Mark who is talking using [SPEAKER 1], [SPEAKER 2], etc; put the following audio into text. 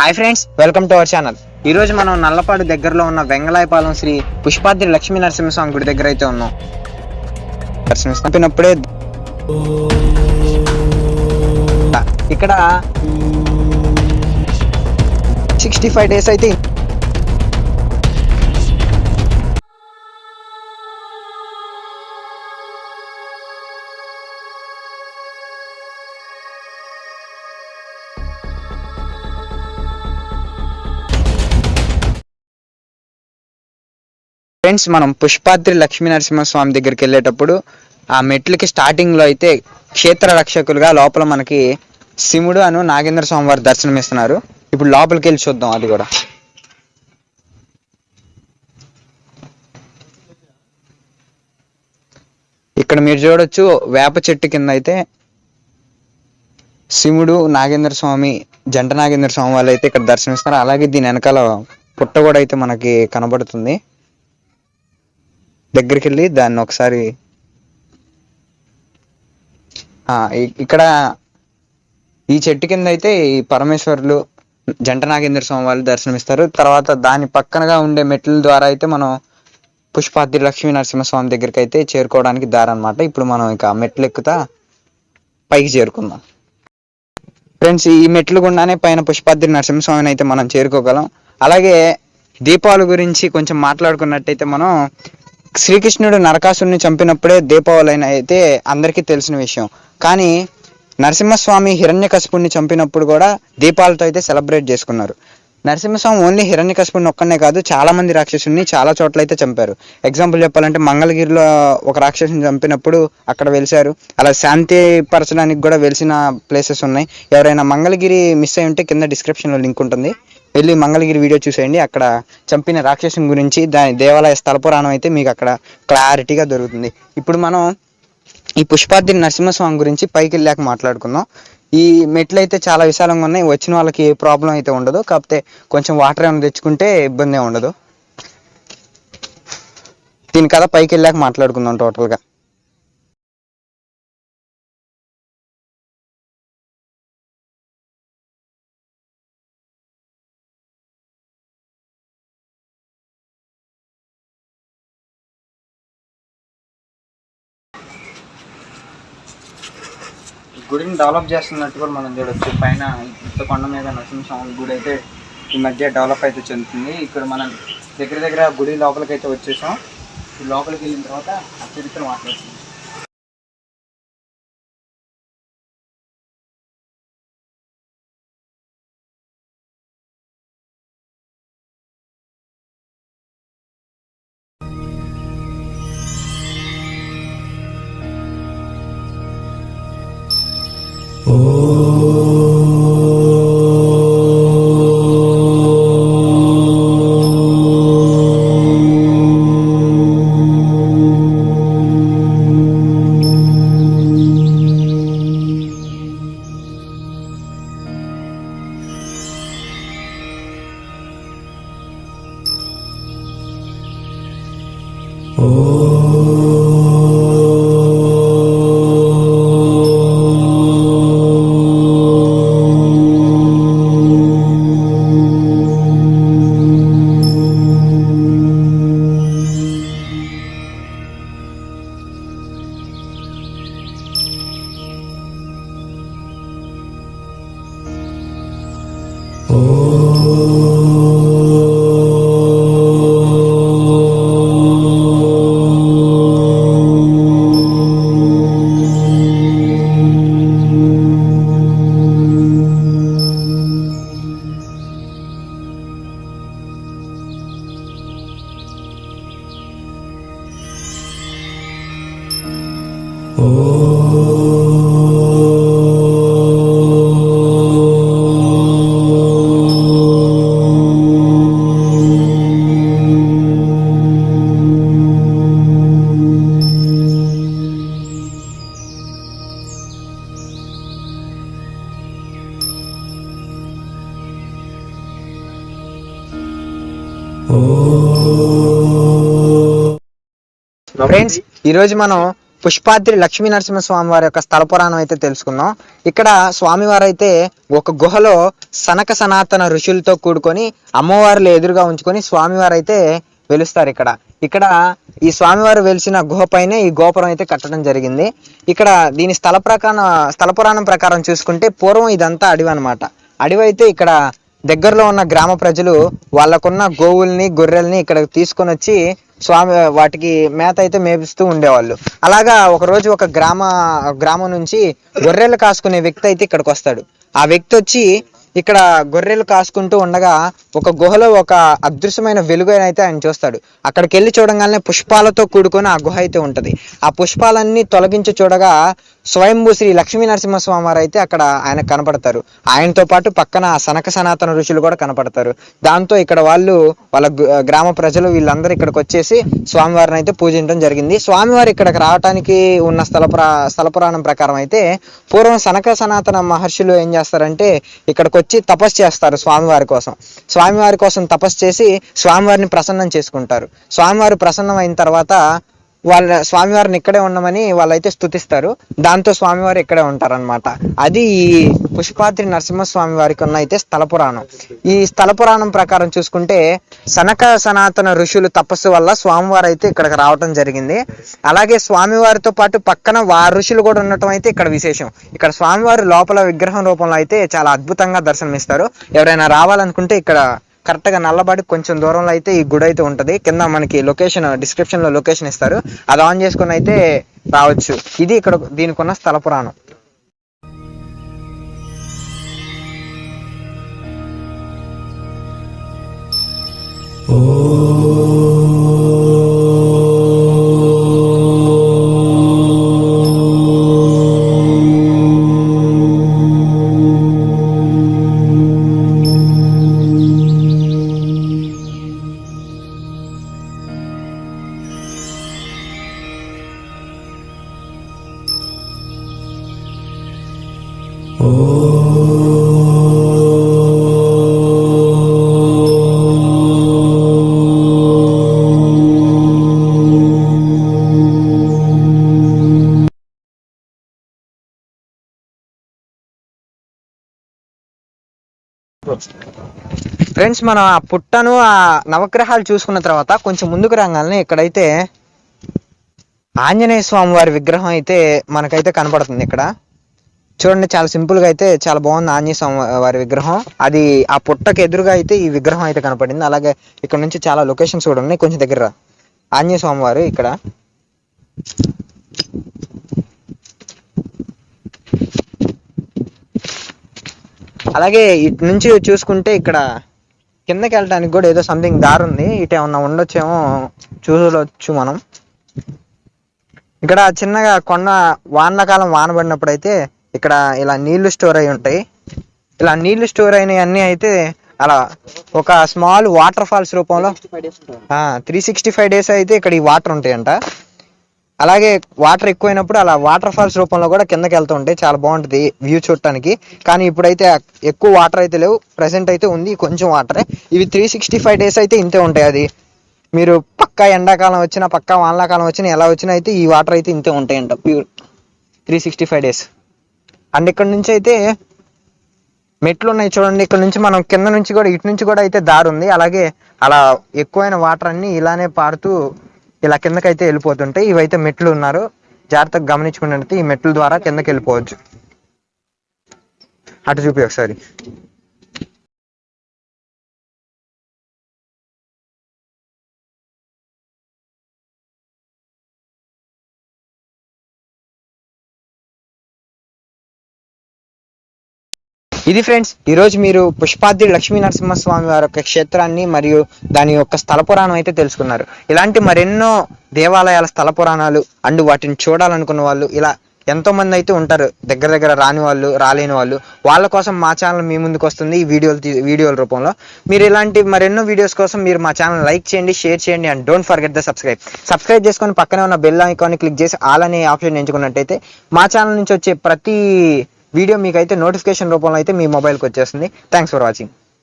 [SPEAKER 1] Hi friends welcome to our channel. ఈ రోజు మనం నల్లపాడు దగ్గరలో ఉన్న వెంగళాయపాలెం శ్రీ పుష్పాద్రి లక్ష్మీ నరసింహస్వామి గుడి దగ్గర అయితే ఉన్నాం. దర్శనమిస్తున్నప్పుడే ఇక్కడ సిక్స్టీ ఫైవ్ డేస్ అయితే ఫ్రెండ్స్ మనం పుష్పాద్రి లక్ష్మీ నరసింహస్వామి దగ్గరికి వెళ్ళేటప్పుడు ఆ మెట్లకి స్టార్టింగ్లో అయితే క్షేత్ర రక్షకులుగా లోపల మనకి శివుడు అను నాగేంద్ర స్వామి వారు దర్శనమిస్తున్నారు ఇప్పుడు లోపలికి వెళ్ళి చూద్దాం అది కూడా. ఇక్కడ మీరు చూడొచ్చు వేప చెట్టు కింద అయితే శివుడు నాగేంద్ర స్వామి జంట నాగేంద్ర స్వామి వాళ్ళు అయితే ఇక్కడ దర్శనమిస్తున్నారు అలాగే దీని వెనకాల పుట్ట కూడా అయితే మనకి కనబడుతుంది. దగ్గరికి వెళ్ళి దాన్ని ఒకసారి ఇక్కడ ఈ చెట్టు కింద అయితే ఈ పరమేశ్వరులు జంట నాగేంద్ర స్వామి వాళ్ళు దర్శనమిస్తారు. తర్వాత దాని పక్కనగా ఉండే మెట్ల ద్వారా అయితే మనం పుష్పాద్రి లక్ష్మీ నరసింహస్వామి దగ్గరికి అయితే చేరుకోవడానికి దారి అనమాట ఇప్పుడు మనం ఇక మెట్లు ఎక్కుతా పైకి చేరుకుందాం. ఫ్రెండ్స్ ఈ మెట్లు గుండానే పైన పుష్పాద్రి నరసింహస్వామిని అయితే మనం చేరుకోగలం. అలాగే దీపాల గురించి కొంచెం మాట్లాడుకున్నట్టయితే మనం శ్రీకృష్ణుడు నరకాసుని చంపినప్పుడే దీపావళి అయితే అందరికీ తెలిసిన విషయం. కానీ నరసింహస్వామి హిరణ్యకశిపుణ్ణి చంపినప్పుడు కూడా దీపాలతో అయితే సెలబ్రేట్ చేసుకున్నారు. నరసింహస్వామి ఓన్లీ హిరణ్యకశిపుణ్ణి ఒక్కనే కాదు చాలా మంది రాక్షసుని చాలా చోట్ల అయితే చంపారు. ఎగ్జాంపుల్ చెప్పాలంటే మంగళగిరిలో ఒక రాక్షసుని చంపినప్పుడు అక్కడ వెలిశారు. అలా శాంతి పరచడానికి కూడా వెలిసిన ప్లేసెస్ ఉన్నాయి. ఎవరైనా మంగళగిరి మిస్ అయి ఉంటే కింద డిస్క్రిప్షన్లో లింక్ ఉంటుంది. వెళ్ళి మంగళగిరి వీడియో చూసేయండి. అక్కడ చంపిన రాక్షసుని గురించి దాని దేవాలయ స్థలపురాణం అయితే మీకు అక్కడ క్లారిటీగా దొరుకుతుంది. ఇప్పుడు మనం ఈ పుష్పాద్రి నరసింహస్వామి గురించి పైకి వెళ్ళాక మాట్లాడుకుందాం. ఈ మెట్లు అయితే చాలా విశాలంగా ఉన్నాయి. వచ్చిన వాళ్ళకి ఏ ప్రాబ్లం అయితే ఉండదు. కాకపోతే కొంచెం వాటర్ ఏమైనా తెచ్చుకుంటే ఇబ్బంది ఉండదు. దీని కదా పైకి వెళ్ళాక మాట్లాడుకుందాం టోటల్గా గుడిని డెవలప్ చేస్తున్నట్టు కూడా మనం చూడొచ్చు. పైన ఇంత కొండ మీద నరసింహస్వామి గుడి అయితే ఈ మధ్య డెవలప్ అయితే చెందుతుంది. ఇక్కడ మనం దగ్గర దగ్గర గుడి లోపలికి అయితే వచ్చేసాం. ఈ లోపలికి వెళ్ళిన తర్వాత ఆ చరిత్ర మాట్లాడుతుంది Oh. Oh. ఫ్రెండ్స్ ఈ రోజు మనం పుష్పాద్రి లక్ష్మీ నరసింహస్వామి వారి యొక్క స్థల పురాణం అయితే తెలుసుకుందాం. ఇక్కడ స్వామివారు అయితే ఒక గుహలో సనక సనాతన ఋషులతో కూడుకొని అమ్మవారులు ఎదురుగా ఉంచుకొని స్వామివారు అయితే వెలుస్తారు ఇక్కడ. ఇక్కడ ఈ స్వామివారు వెలిసిన గుహ పైనే ఈ గోపురం అయితే కట్టడం జరిగింది. ఇక్కడ దీని స్థల ప్రకారం స్థల పురాణం ప్రకారం చూసుకుంటే పూర్వం ఇదంతా అడవి అనమాట అడవి అయితే ఇక్కడ దగ్గరలో ఉన్న గ్రామ ప్రజలు వాళ్ళకున్న గోవుల్ని గొర్రెల్ని ఇక్కడ తీసుకొని వచ్చి స్వామి వాటికి మేత అయితే మేపిస్తూ ఉండేవాళ్ళు. అలాగా ఒక రోజు ఒక గ్రామ గ్రామం నుంచి గొర్రెలు కాసుకునే వ్యక్తి అయితే ఇక్కడికి వస్తాడు. ఆ వ్యక్తి వచ్చి ఇక్కడ గొర్రెలు కాసుకుంటూ ఉండగా ఒక గుహలో ఒక అదృశ్యమైన వెలుగు అయితే ఆయన చూస్తాడు. అక్కడికి వెళ్ళి చూడగానే పుష్పాలతో కూడుకొని ఆ గుహ అయితే ఉంటది. ఆ పుష్పాలన్నీ తొలగించి చూడగా స్వయంభూ శ్రీ లక్ష్మీ నరసింహస్వామి వారు అయితే అక్కడ ఆయన కనపడతారు. ఆయనతో పాటు పక్కన సనక సనాతన ఋషులు కూడా కనపడతారు. దాంతో ఇక్కడ వాళ్ళు వాళ్ళ గ్రామ ప్రజలు వీళ్ళందరూ ఇక్కడికి వచ్చేసి స్వామివారిని అయితే పూజించడం జరిగింది. స్వామివారు ఇక్కడికి రావడానికి ఉన్న స్థల స్థల పురాణం ప్రకారం అయితే పూర్వం సనక సనాతన మహర్షులు ఏం చేస్తారంటే ఇక్కడికి వచ్చి తపస్సు చేస్తారు స్వామివారి కోసం. స్వామివారి కోసం తపస్సు చేసి స్వామివారిని ప్రసన్నం చేసుకుంటారు. స్వామివారు ప్రసన్నం అయిన తర్వాత వాళ్ళ స్వామివారిని ఇక్కడే ఉండమని వాళ్ళైతే స్తుతిస్తారు. దాంతో స్వామివారు ఇక్కడే ఉంటారన్నమాట. అది ఈ పుష్పాద్రి నరసింహస్వామి వారికి ఉన్న అయితే స్థల పురాణం. ఈ స్థల పురాణం ప్రకారం చూసుకుంటే సనక సనాతన ఋషులు తపస్సు వల్ల స్వామివారు అయితే ఇక్కడికి రావటం జరిగింది. అలాగే స్వామివారితో పాటు పక్కన వారి ఋషులు కూడా ఉండటం అయితే ఇక్కడ విశేషం. ఇక్కడ స్వామివారు లోపల విగ్రహం రూపంలో అయితే చాలా అద్భుతంగా దర్శనమిస్తారు. ఎవరైనా రావాలనుకుంటే ఇక్కడ కరెక్ట్గా నల్లబడి కొంచెం దూరంలో అయితే ఈ గుడి అయితే ఉంటది. కింద మనకి లొకేషన్ డిస్క్రిప్షన్లో లొకేషన్ ఇస్తారు. అది ఆన్ చేసుకుని అయితే రావచ్చు. ఇది ఇక్కడ దీనికి ఉన్న స్థల పురాణం. ఫ్రెండ్స్ మనం ఆ పుట్టను ఆ నవగ్రహాలు చూసుకున్న తర్వాత కొంచెం ముందుకు రాగానే ఇక్కడైతే ఆంజనేయ స్వామి వారి విగ్రహం అయితే మనకైతే కనపడుతుంది ఇక్కడ. చూడండి చాలా సింపుల్గా అయితే చాలా బాగుంది ఆంజనేయ స్వామి వారి విగ్రహం. అది ఆ పుట్టకి ఎదురుగా అయితే ఈ విగ్రహం అయితే కనపడింది. అలాగే ఇక్కడ నుంచి చాలా లొకేషన్స్ కూడా ఉన్నాయి. కొంచెం దగ్గర ఆంజనేయ స్వామి వారు ఇక్కడ. అలాగే ఇటు నుంచి చూసుకుంటే ఇక్కడ కిందకి వెళ్ళడానికి కూడా ఏదో సంథింగ్ దారి ఉంది. ఇటు ఏమన్నా ఉండొచ్చేమో చూడవచ్చు మనం. ఇక్కడ చిన్నగా కొండ వానకాలం వాన పడినప్పుడు అయితే ఇక్కడ ఇలా నీళ్ళు స్టోర్ అయి ఉంటాయి. ఇలా నీళ్ళు స్టోర్ అయినవన్నీ అయితే అలా ఒక స్మాల్ వాటర్ ఫాల్స్ రూపంలో త్రీ సిక్స్టీ ఫైవ్ డేస్ అయితే ఇక్కడ ఈ వాటర్ ఉంటాయంట. అలాగే వాటర్ ఎక్కువైనప్పుడు అలా వాటర్ ఫాల్స్ రూపంలో కూడా కిందకి వెళ్తూ ఉంటాయి చాలా బాగుంటుంది వ్యూ చూడటానికి. కానీ ఇప్పుడైతే ఎక్కువ వాటర్ అయితే లేవు. ప్రెసెంట్ అయితే ఉంది కొంచెం వాటరే. ఇవి త్రీ సిక్స్టీ ఫైవ్ డేస్ అయితే ఇంతే ఉంటాయి అది. మీరు పక్కా ఎండాకాలం వచ్చినా పక్కా వానకాలం వచ్చినా ఎలా వచ్చినా అయితే ఈ వాటర్ అయితే ఇంతే ఉంటాయంట. Pure three sixty five days and ఇక్కడ నుంచి అయితే మెట్లు ఉన్నాయి చూడండి. ఇక్కడ నుంచి మనం కింద నుంచి కూడా ఇటు నుంచి కూడా అయితే దారి ఉంది. అలాగే అలా ఎక్కువైన వాటర్ అన్ని ఇలానే పారుతూ ఇలా కిందకైతే వెళ్ళిపోతుంటాయి ఇవైతే మెట్లు ఉన్నారు జాగ్రత్తగా గమనించుకున్నట్టు ఈ మెట్ల ద్వారా కిందకి వెళ్ళిపోవచ్చు. అటు చూపి ఒకసారి. ఇది ఫ్రెండ్స్ ఈరోజు మీరు పుష్పాద్రి లక్ష్మీ నరసింహస్వామి వారి యొక్క క్షేత్రాన్ని మరియు దాని యొక్క స్థల పురాణం అయితే తెలుసుకున్నారు. ఇలాంటి మరెన్నో దేవాలయాల స్థల పురాణాలు అండ్ వాటిని చూడాలనుకున్న వాళ్ళు ఇలా ఎంతో మంది అయితే ఉంటారు దగ్గర దగ్గర రాని వాళ్ళు రాలేని వాళ్ళు వాళ్ళ కోసం మా ఛానల్ మీ ముందుకు వస్తుంది ఈ వీడియోలు వీడియోల రూపంలో. మీరు ఇలాంటి మరెన్నో వీడియోస్ కోసం మీరు మా ఛానల్ లైక్ చేయండి షేర్ చేయండి and don't forget the subscribe. Subscribe చేసుకొని పక్కనే ఉన్న బెల్ ఐకాన్ క్లిక్ చేసి ఆల్ అనే ఆప్షన్ ఎంచుకున్నట్టయితే మా ఛానల్ నుంచి వచ్చే ప్రతి వీడియో మీకు అయితే నోటిఫికేషన్ రూపంలో అయితే మీ మొబైల్కి వచ్చేస్తుంది. Thanks for watching